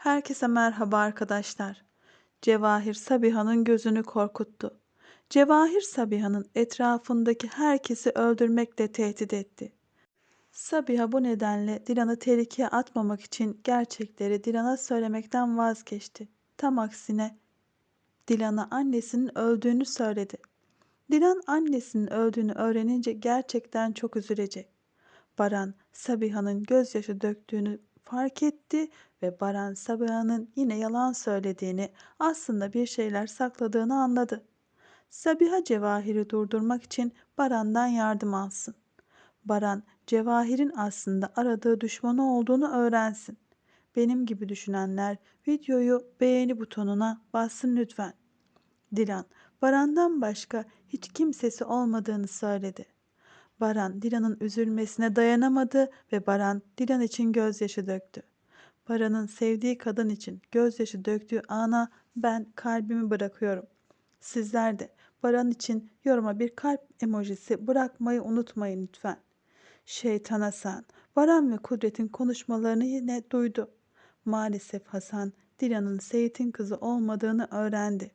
Herkese merhaba arkadaşlar. Cevahir Sabiha'nın gözünü korkuttu. Cevahir Sabiha'nın etrafındaki herkesi öldürmekle tehdit etti. Sabiha bu nedenle Dilan'ı tehlikeye atmamak için gerçekleri Dilan'a söylemekten vazgeçti. Tam aksine Dilan'a annesinin öldüğünü söyledi. Dilan annesinin öldüğünü öğrenince gerçekten çok üzülecek. Baran Sabiha'nın gözyaşı döktüğünü fark etti ve Baran Sabiha'nın yine yalan söylediğini, aslında bir şeyler sakladığını anladı. Sabiha Cevahir'i durdurmak için Baran'dan yardım alsın. Baran, Cevahir'in aslında aradığı düşmanı olduğunu öğrensin. Benim gibi düşünenler videoyu beğeni butonuna bassın lütfen. Dilan, Baran'dan başka hiç kimsesi olmadığını söyledi. Baran, Dilan'ın üzülmesine dayanamadı ve Baran, Dilan için gözyaşı döktü. Baran'ın sevdiği kadın için gözyaşı döktüğü ana ben kalbimi bırakıyorum. Sizler de Baran için yoruma bir kalp emojisi bırakmayı unutmayın lütfen. Şeytan Hasan, Baran ve Kudret'in konuşmalarını yine duydu. Maalesef Hasan, Dilan'ın Seyit'in kızı olmadığını öğrendi.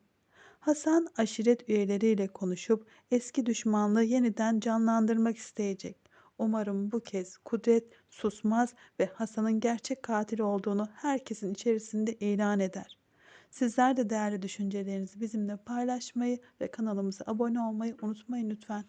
Hasan aşiret üyeleriyle konuşup eski düşmanlığı yeniden canlandırmak isteyecek. Umarım bu kez Kudret susmaz ve Hasan'ın gerçek katil olduğunu herkesin içerisinde ilan eder. Sizler de değerli düşüncelerinizi bizimle paylaşmayı ve kanalımıza abone olmayı unutmayın lütfen.